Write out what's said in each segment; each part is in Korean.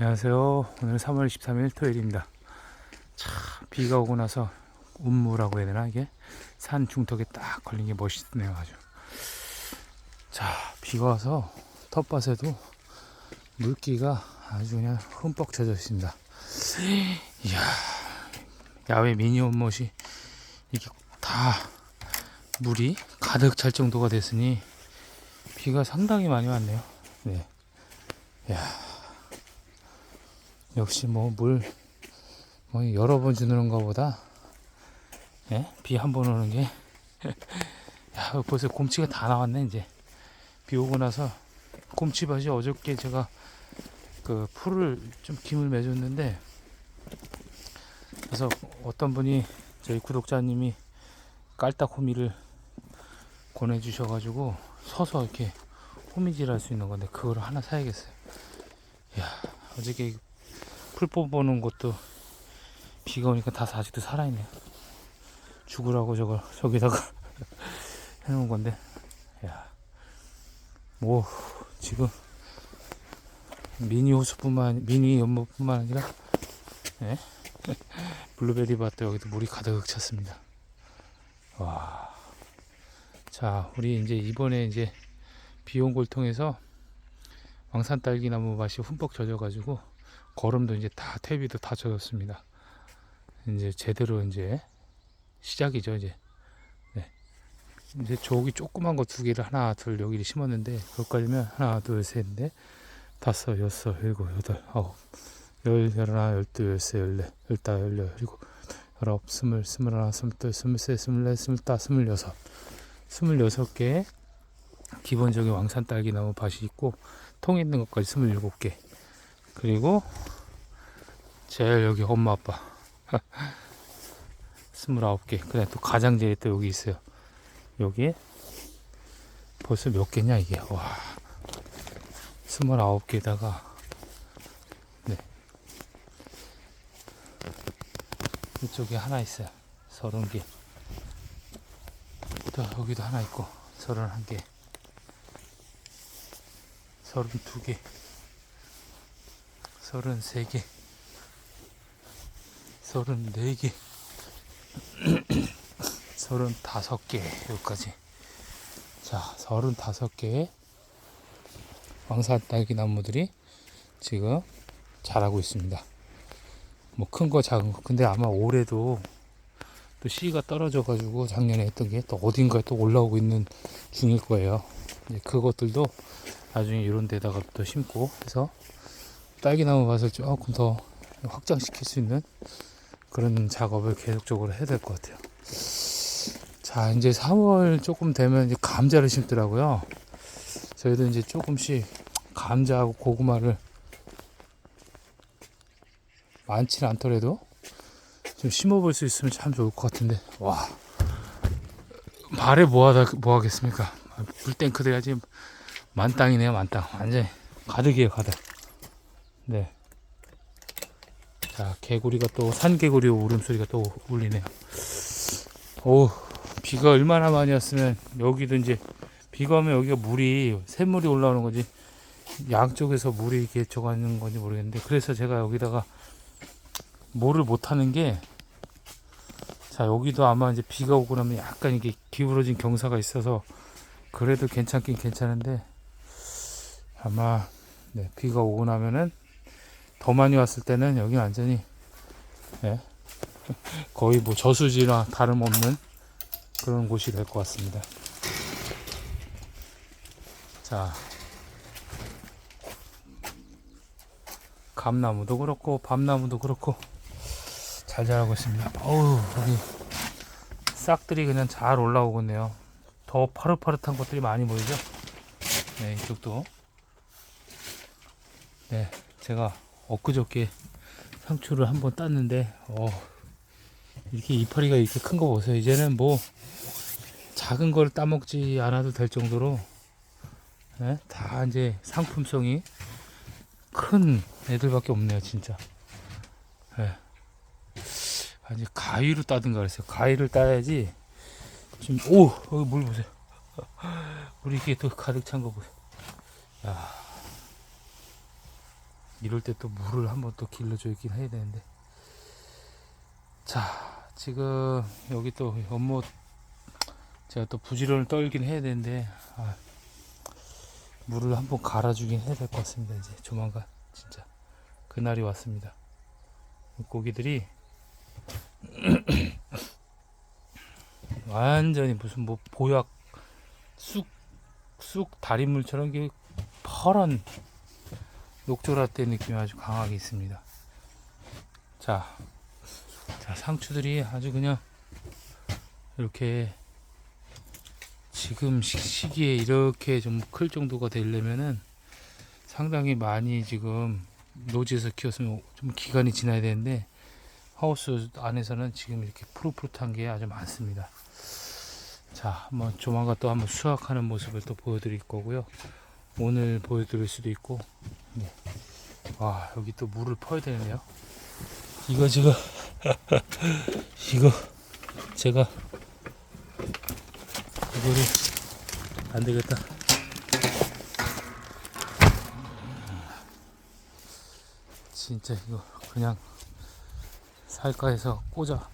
안녕하세요. 오늘 3월 23일 토요일입니다. 참 비가 오고 나서 운무라고 해야 되나 이게 산 중턱에 딱 걸린 게 멋있네요 아주. 자 비가 와서 텃밭에도 물기가 아주 그냥 흠뻑 젖어 있습니다. 이야 야외 미니 온못이 이게 다 물이 가득 찰 정도가 됐으니 비가 상당히 많이 왔네요. 네. 야 역시 뭐 물 뭐 여러 번 주는 것보다 예? 비 한 번 오는 게 야, 벌써 곰치가 다 나왔네 이제 비 오고 나서 곰치밭이 어저께 제가 그 풀을 좀 김을 매줬는데 그래서 어떤 분이 저희 구독자님이 깔딱 호미를 보내주셔가지고 서서 이렇게 호미질 할 수 있는 건데 그걸 하나 사야겠어요 야 어저께 풀 뽑아보는 것도 비가 오니까 다 아직도 살아있네요. 죽으라고 저걸 저기다가 해놓은 건데, 야, 뭐 지금 미니 호수뿐만 미니 연못뿐만 아니라 예? 블루베리 밭도 여기도 물이 가득 찼습니다. 와, 자 우리 이제 이번에 이제 비온 걸 통해서 왕산 딸기 나무 밭이 흠뻑 젖어가지고 걸음도 이제 다 퇴비도 다 젖었습니다. 이제 제대로 이제 시작이죠 이제. 네. 이제 저기 조그만 거 두 개를 하나 둘 여기 심었는데 그것까지면 하나 둘셋넷 다섯 여섯 일곱 여덟 아홉 열 열하나 열두 열세 열네 열다 열여 일곱 열아홉 스물 스물하나 스물둘 스물셋 스물넷 스물다 스물여섯 스물여섯 개 기본적인 왕산 딸기 나무 밭이 있고 통 있는 것까지 스물일곱 개 그리고 제일 여기 엄마 아빠. 스물아홉 개. 그다음 또 가장제리 또 여기 있어요. 여기에 벌써 몇 개냐 이게? 와. 스물아홉 개다가. 네. 이쪽에 하나 있어요. 서른 개 또 여기도 하나 있고 서른한 개. 서른 두 개 서른세 개. 서른네 개. 서른다섯 개. 여기까지. 자 서른다섯 개의 왕산 딸기 나무들이 지금 자라고 있습니다. 뭐 큰 거 작은 거. 근데 아마 올해도 또 씨가 떨어져 가지고 작년에 했던 게 또 어딘가에 또 올라오고 있는 중일 거예요. 그것들도 나중에 이런 데다가 또 심고 해서 딸기나무 밭을 조금 더 확장시킬 수 있는 그런 작업을 계속적으로 해야 될 것 같아요. 자, 이제 3월 조금 되면 이제 감자를 심더라고요. 저희도 이제 조금씩 감자하고 고구마를 많지는 않더라도 좀 심어볼 수 있으면 참 좋을 것 같은데, 와. 말에 뭐하다, 뭐 하겠습니까? 불 땡크 돼야지 만땅이네요, 만땅. 완전 가득이에요, 가득. 네. 자, 개구리가 또 산개구리 울음소리가 또 울리네요. 오, 비가 얼마나 많이 왔으면 여기도 이제 비가 오면 여기가 물이 샘물이 올라오는 거지 양쪽에서 물이 이렇게 저가는 건지 모르겠는데 그래서 제가 여기다가 뭐를 못 하는 게 자, 여기도 아마 이제 비가 오고 나면 약간 이게 기울어진 경사가 있어서 그래도 괜찮긴 괜찮은데 아마 네, 비가 오고 나면은 더 많이 왔을 때는 여기 완전히 예, 거의 뭐 저수지나 다름없는 그런 곳이 될 것 같습니다. 자, 감나무도 그렇고 밤나무도 그렇고 잘 자라고 있습니다. 어우 여기 싹들이 그냥 잘 올라오고 있네요. 더 파릇파릇한 것들이 많이 보이죠? 네, 이쪽도. 네, 제가 엊그저께 상추를 한번 땄는데 어 이렇게 이파리가 이렇게 큰 거 보세요. 이제는 뭐 작은 걸 따먹지 않아도 될 정도로 예? 다 이제 상품성이 큰 애들밖에 없네요 진짜. 예. 아니 가위로 따든가 그랬어요. 가위를 따야지 지금 오 여기 물 보세요. 물이 이렇게 또 가득 찬 거 보세요. 야 이럴 때 또 물을 한번 또 길러줘야긴 해야 되는데. 자 지금 여기 또 연못 제가 또 부지런을 떨긴 해야 되는데 아, 물을 한번 갈아주긴 해야 될 것 같습니다 이제. 조만간 진짜 그날이 왔습니다. 고기들이 완전히 무슨 뭐 보약 쑥 쑥 다리물처럼 이게 파란 녹조라떼 느낌이 아주 강하게 있습니다. 자, 자 상추들이 아주 그냥 이렇게 지금 시- 시기에 이렇게 좀 클 정도가 되려면은 상당히 많이 지금 노지에서 키웠으면 좀 기간이 지나야 되는데 하우스 안에서는 지금 이렇게 푸릇푸릇한 게 아주 많습니다. 자, 한번 조만간 또 한번 수확하는 모습을 또 보여드릴 거고요. 오늘 보여드릴 수도 있고, 네. 와, 여기 또 물을 퍼야 되네요. 이거 지금, 이거, 제가, 이거를, 안 되겠다. 진짜 이거 그냥 살까 해서 꽂아,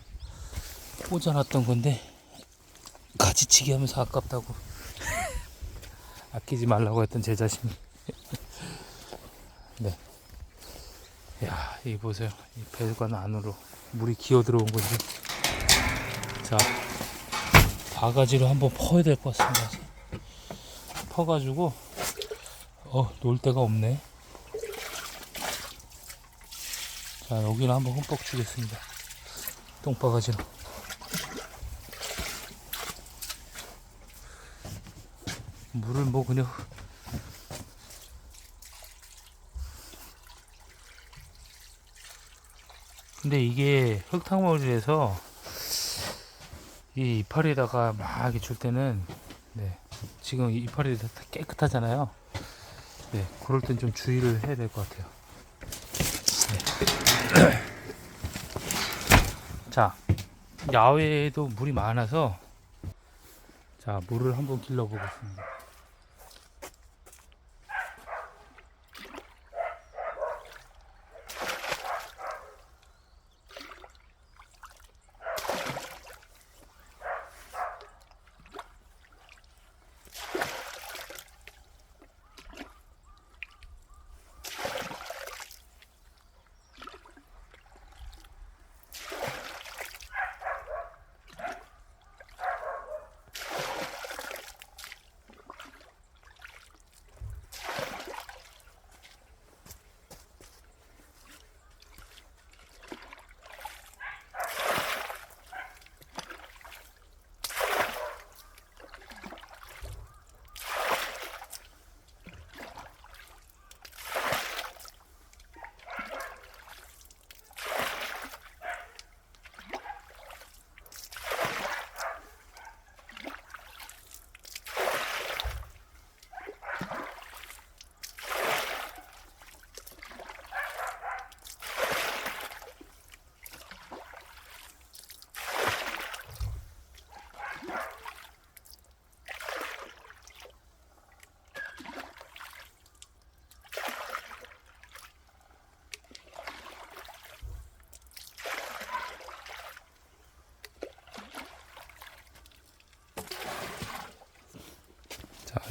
꽂아놨던 건데, 가지치기 하면서 아깝다고 아끼지 말라고 했던 제 자신이 네. 야, 이 보세요. 이 배관 안으로 물이 기어 들어온 건지. 자, 바가지로 한번 퍼야 될 것 같습니다. 퍼가지고, 어, 놀 데가 없네. 자, 여기는 한번 흠뻑 주겠습니다. 똥바가지로. 물을 뭐 그냥 근데 이게 흙탕물이라서 이 이파리에다가 막 이렇게 줄 때는 네 지금 이 이파리 다 깨끗하잖아요. 네 그럴 땐 좀 주의를 해야 될 것 같아요. 네. 자 야외에도 물이 많아서 자 물을 한번 길러 보겠습니다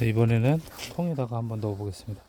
이번에는 통에다가 한번 넣어 보겠습니다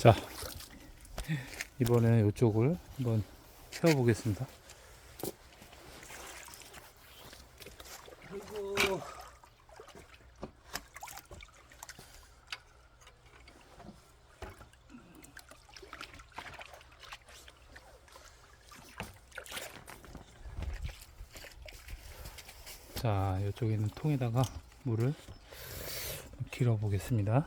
자, 이번에 이쪽을 한번 채워보겠습니다. 그리고 자, 이쪽에 있는 통에다가 물을 길어 보겠습니다.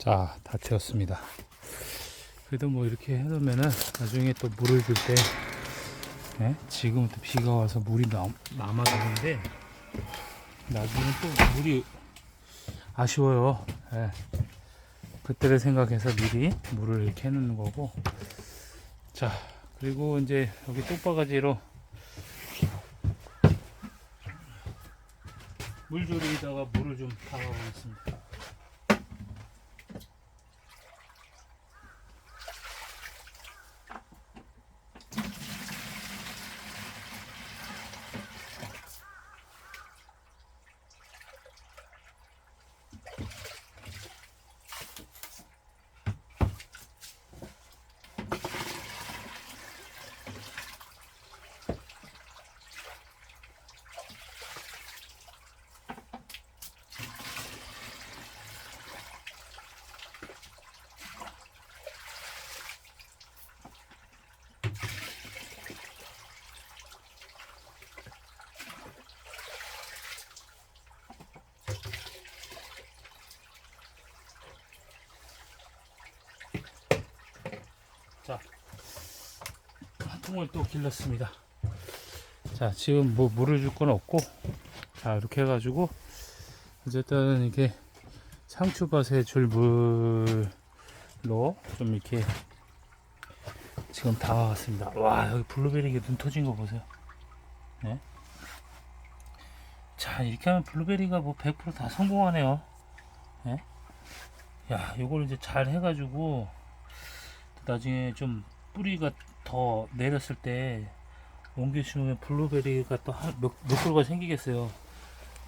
자, 다 채웠습니다. 그래도 뭐 이렇게 해놓으면은 나중에 또 물을 줄 때, 예? 지금은 또 비가 와서 물이 남, 남아가는데, 나중에 또 물이 아쉬워요. 예. 그때를 생각해서 미리 물을 이렇게 해놓는 거고. 자, 그리고 이제 여기 뚝바가지로 물조리에다가 물을 좀 담아보겠습니다. 통을 또 길렀습니다. 자, 지금 뭐 물을 줄 건 없고, 자, 이렇게 해가지고, 어쨌든 이게 상추밭에 줄 물로 좀 이렇게 지금 담아왔습니다. 와, 여기 블루베리 이게 눈 터진 거 보세요. 네. 자, 이렇게 하면 블루베리가 뭐 100%다 성공하네요. 네. 야, 요걸 이제 잘 해가지고, 나중에 좀 뿌리가 더 내렸을 때 옮겨 심으면 블루베리가 또몇 몇 그루가 생기겠어요.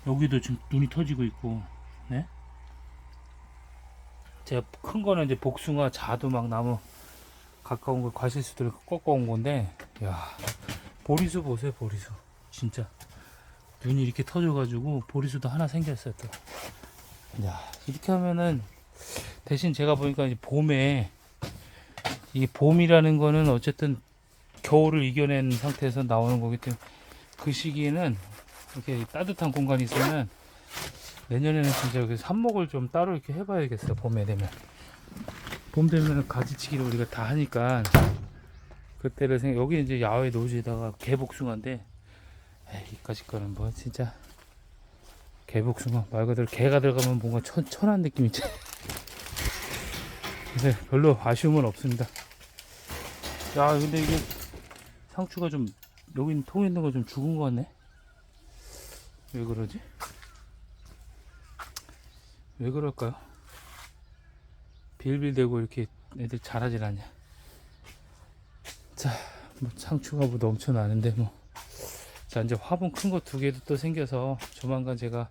여기도 지금 눈이 터지고 있고, 네? 제가 큰 거는 이제 복숭아, 자두 막 나무 가까운 거 과실수들 꺾어온 건데, 야 보리수 보세요, 보리수. 진짜 눈이 이렇게 터져가지고 보리수도 하나 생겼어요 또. 야 이렇게 하면은 대신 제가 보니까 이제 봄에 이 봄이라는 거는 어쨌든 겨울을 이겨낸 상태에서 나오는 거기 때문에 그 시기에는 이렇게 따뜻한 공간이 있으면 내년에는 진짜 여기 삽목을 좀 따로 이렇게 해봐야겠어요 봄에 되면 봄 되면 가지치기를 우리가 다 하니까 그때를 생각 여기 이제 야외 노지에다가 개복숭아인데 이까지 거는 뭐 진짜 개복숭아 말 그대로 개가 들어가면 뭔가 천, 천한 느낌 있죠 그래서 별로 아쉬움은 없습니다. 야, 근데 이게 상추가 좀 있는 통에 있는 거 좀 죽은 거 같네. 왜 그러지? 왜 그럴까요? 빌빌대고 이렇게 애들 자라질 않냐. 자, 뭐 상추가 뭐 넘쳐나는데 뭐. 자, 이제 화분 큰 거 두 개도 또 생겨서 조만간 제가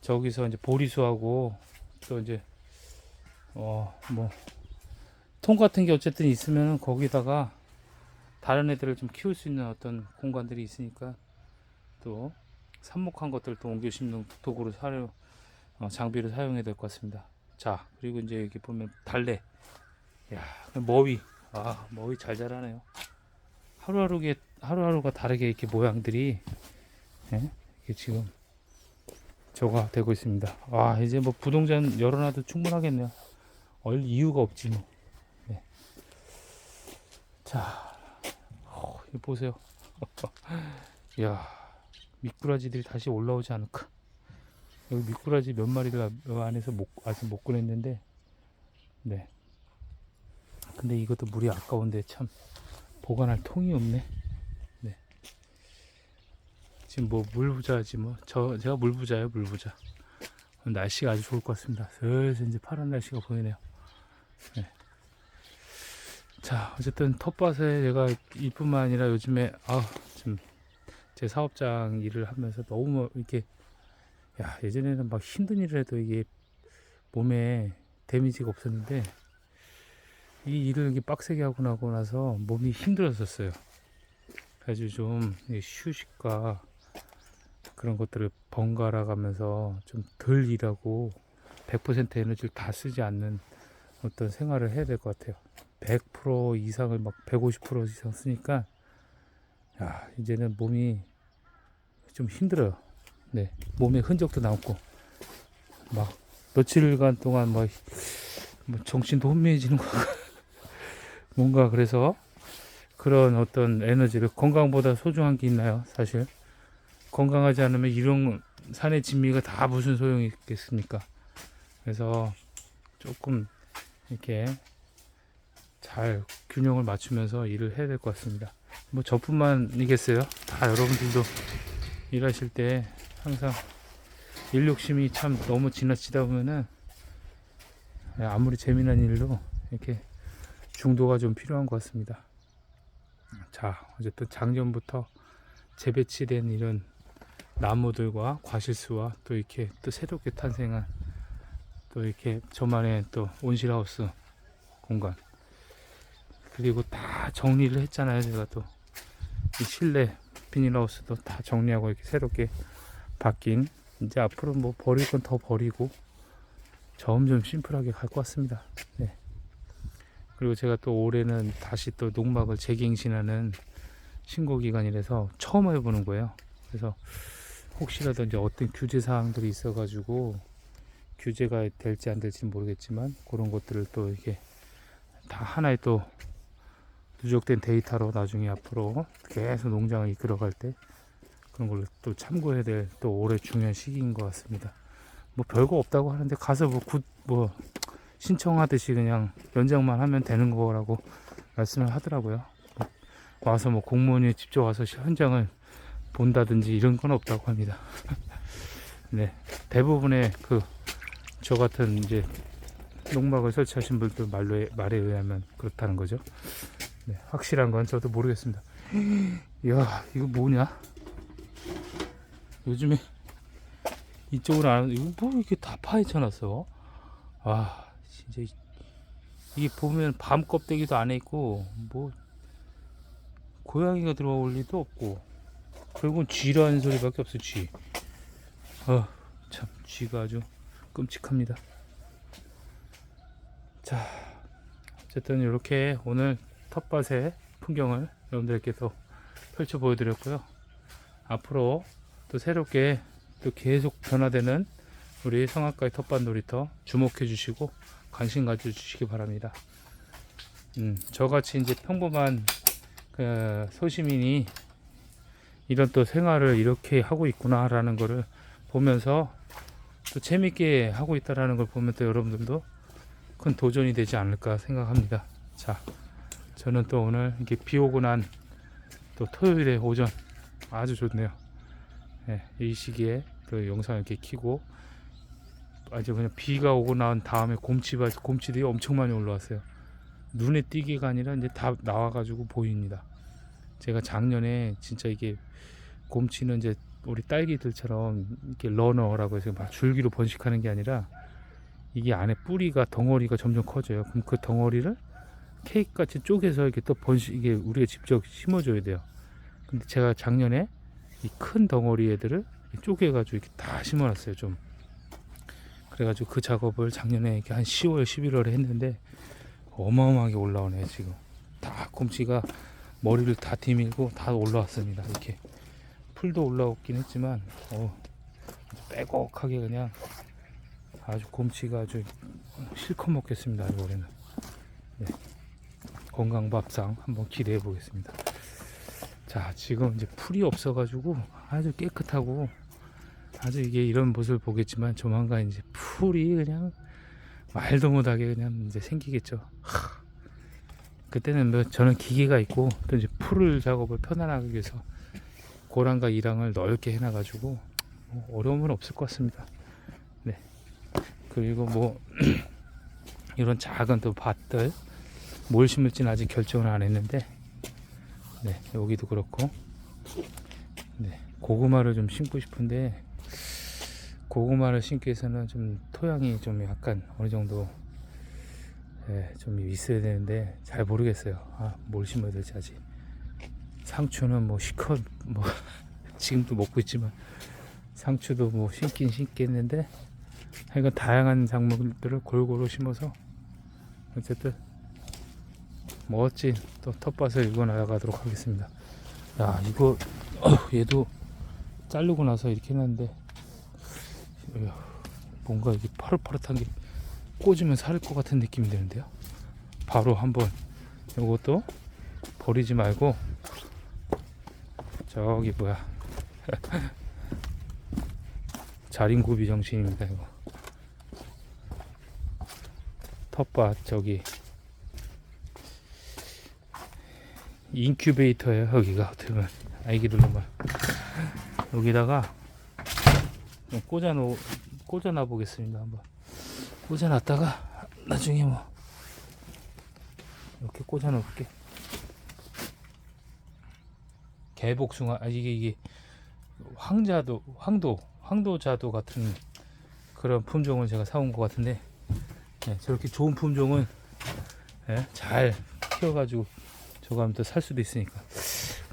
저기서 이제 보리수하고 또 이제 어, 뭐, 통 같은 게 어쨌든 있으면 거기다가 다른 애들을 좀 키울 수 있는 어떤 공간들이 있으니까 또 삽목한 것들 또 옮겨 심는 도구로 사용, 어, 장비를 사용해야 될 것 같습니다. 자, 그리고 이제 여기 보면 달래. 야, 머위. 아, 머위 잘 자라네요. 하루하루게, 하루하루가 다르게 이렇게 모양들이, 예? 이게 지금 저가 되고 있습니다. 아, 이제 뭐 부동산 열어놔도 충분하겠네요. 얼 이유가 없지 뭐. 네. 자, 어, 이 보세요. 야, 미꾸라지들이 다시 올라오지 않을까. 여기 미꾸라지 몇 마리를 여 안에서 못, 아직 못 꺼냈는데, 네. 근데 이것도 물이 아까운데 참 보관할 통이 없네. 네. 지금 뭐 물부자지 뭐. 저, 제가 물부자예요, 물부자. 날씨가 아주 좋을 것 같습니다. 슬슬 이제 파란 날씨가 보이네요. 네. 자, 어쨌든 텃밭에 제가 이뿐만 아니라 요즘에 아, 좀제 사업장 일을 하면서 너무 이렇게 야, 예전에는 막 힘든 일을 해도 이게 몸에 데미지가 없었는데 이 일을 이렇게 빡세게 하고 나고 나서 몸이 힘들었었어요. 그래가지고 좀이 휴식과 그런 것들을 번갈아 가면서 좀 덜 일하고 100% 에너지를 다 쓰지 않는 어떤 생활을 해야 될 것 같아요. 100% 이상을 막 150% 이상 쓰니까 야 이제는 몸이 좀 힘들어요. 네 몸에 흔적도 남고 막 며칠간 동안 막 뭐 정신도 혼미해지는 거 뭔가 그래서 그런 어떤 에너지를 건강보다 소중한 게 있나요 사실? 건강하지 않으면 이런 산의 진미가 다 무슨 소용이 있겠습니까? 그래서 조금 이렇게 잘 균형을 맞추면서 일을 해야 될 것 같습니다. 뭐 저뿐만이겠어요. 다 여러분들도 일하실 때 항상 일 욕심이 참 너무 지나치다 보면은 아무리 재미난 일도 이렇게 중도가 좀 필요한 것 같습니다. 자, 어쨌든 작년부터 재배치된 이런 나무들과 과실수와 또 이렇게 또 새롭게 탄생한 또 이렇게 저만의 또 온실하우스 공간 그리고 다 정리를 했잖아요 제가 또. 이 실내 비닐하우스도 다 정리하고 이렇게 새롭게 바뀐. 이제 앞으로 뭐 버릴 건 더 버리고 점점 심플하게 갈 것 같습니다. 네. 그리고 제가 또 올해는 다시 또 농막을 재갱신하는 신고 기간이라서 처음 해보는 거예요. 그래서 혹시라도 이제 어떤 규제 사항들이 있어 가지고 규제가 될지 안 될지는 모르겠지만 그런 것들을 또 이렇게 다 하나의 또 누적된 데이터로 나중에 앞으로 계속 농장을 이끌어갈 때 그런 걸로 또 참고해야 될 또 올해 중요한 시기인 것 같습니다. 뭐 별거 없다고 하는데 가서 뭐굿뭐 신청하듯이 그냥 연장만 하면 되는 거라고 말씀을 하더라고요. 와서 뭐 공무원이 직접 와서 현장을 본다든지 이런 건 없다고 합니다. 네, 대부분의 그 저 같은 이제 농막을 설치하신 분들 말로 말에 의하면 그렇다는 거죠. 네, 확실한 건 저도 모르겠습니다. 이야, 이거 뭐냐? 요즘에 이쪽으로 안 이거 뭐 이렇게 다 파헤쳐놨어? 아, 진짜 이- 이게 보면 밤 껍데기도 안에 있고 뭐 고양이가 들어올 리도 없고 결국은 쥐라는 소리밖에 없어 쥐. 아, 참 쥐가 아주 끔찍합니다. 자, 어쨌든 이렇게 오늘 텃밭의 풍경을 여러분들께 또 펼쳐 보여드렸고요. 앞으로 또 새롭게 또 계속 변화되는 우리 성악가의 텃밭 놀이터 주목해 주시고 관심 가져 주시기 바랍니다. 음, 저같이 이제 평범한 그 소시민이 이런 또 생활을 이렇게 하고 있구나라는 거를 보면서 또 재밌게 하고 있다라는 걸 보면 또 여러분들도 큰 도전이 되지 않을까 생각합니다. 자, 저는 또 오늘 이렇게 비 오고 난 또 토요일의 오전 아주 좋네요. 예, 이 시기에 그 영상 이렇게 키고 아주 그냥 비가 오고 난 다음에 곰치가 곰치들이 엄청 많이 올라왔어요. 눈에 띄기가 아니라 이제 다 나와가지고 보입니다. 제가 작년에 진짜 이게 곰치는 이제 우리 딸기들처럼 이렇게 러너라고 해서 막 줄기로 번식하는 게 아니라 이게 안에 뿌리가 덩어리가 점점 커져요. 그럼 그 덩어리를 케이크 같이 쪼개서 이렇게 또 번식 이게 우리가 직접 심어줘야 돼요. 근데 제가 작년에 이 큰 덩어리 애들을 쪼개가지고 이렇게 다 심어놨어요. 좀 그래가지고 그 작업을 작년에 이렇게 한 10월, 11월에 했는데 어마어마하게 올라오네요. 지금 다 곰치가 머리를 다 뒤밀고 다 올라왔습니다. 이렇게 풀도 올라오긴 했지만 어, 빼곡하게 그냥 아주 곰치가 아주 실컷 먹겠습니다. 올해는 네. 건강 밥상 한번 기대해 보겠습니다. 자 지금 이제 풀이 없어가지고 아주 깨끗하고 아주 이게 이런 모습을 보겠지만 조만간 이제 풀이 그냥 말도 못하게 그냥 이제 생기겠죠. 하, 그때는 뭐 저는 기계가 있고 또 이제 풀을 작업을 편안하게 위해서 고랑과 이랑을 넓게 해놔가지고 뭐 어려움은 없을 것 같습니다. 네. 그리고 뭐 이런 작은 또 밭들 뭘 심을지는 아직 결정을 안 했는데 네 여기도 그렇고 네 고구마를 좀 심고 싶은데 고구마를 심기 위해서는 좀 토양이 좀 약간 어느 정도 예, 좀 있어야 되는데 잘 모르겠어요. 아, 뭘 심어야 될지 아직. 상추는 뭐 시컷 뭐 지금도 먹고 있지만 상추도 뭐 심긴 심겠는데 하여간 다양한 작물들을 골고루 심어서 어쨌든 멋진 또 텃밭을 이고 나가도록 하겠습니다. 야 이거 얘도 자르고 나서 이렇게 어휴, 뭔가 이게 파릇파릇한 게 꽂으면 살 것 같은 느낌이 드는데요. 바로 한번 이것도 버리지 말고 저기 뭐야 자린고비 정신입니다 이거 텃밭 저기 인큐베이터예요 여기가. 어떻게 보면. 아기들로만 여기다가 좀 꽂아 놓 꽂아 놔 보겠습니다 한번. 꽂아 놨다가 나중에 뭐 이렇게 꽂아 놓을게. 개복숭아 아 이게 이게 황자도 황도 황도자도 같은 그런 품종을 제가 사온 것 같은데 네, 저렇게 좋은 품종은 예, 잘 키워가지고 저거 하면 또 살 수도 있으니까.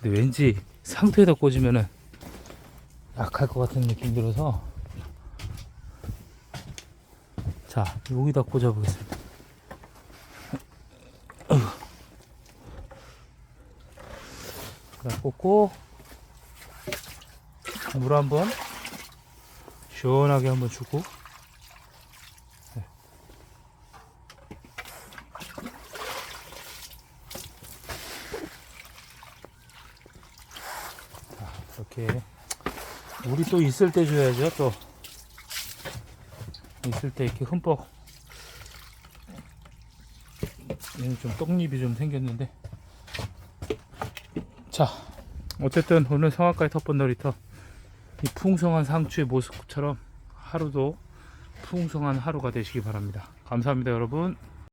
근데 왠지 상토에다 꽂으면은 약할 것 같은 느낌 들어서. 자 여기다 꽂아 보겠습니다. 자 꽂고 물 한번 시원하게 한번 주고 네. 자, 이렇게 물이 또 있을 때 줘야죠 또. 있을 때 이렇게 흠뻑. 얘는 좀 떡잎이 좀 생겼는데. 자 어쨌든 오늘 성악가의 텃밭 놀이터 이 풍성한 상추의 모습처럼 하루도 풍성한 하루가 되시기 바랍니다. 감사합니다 여러분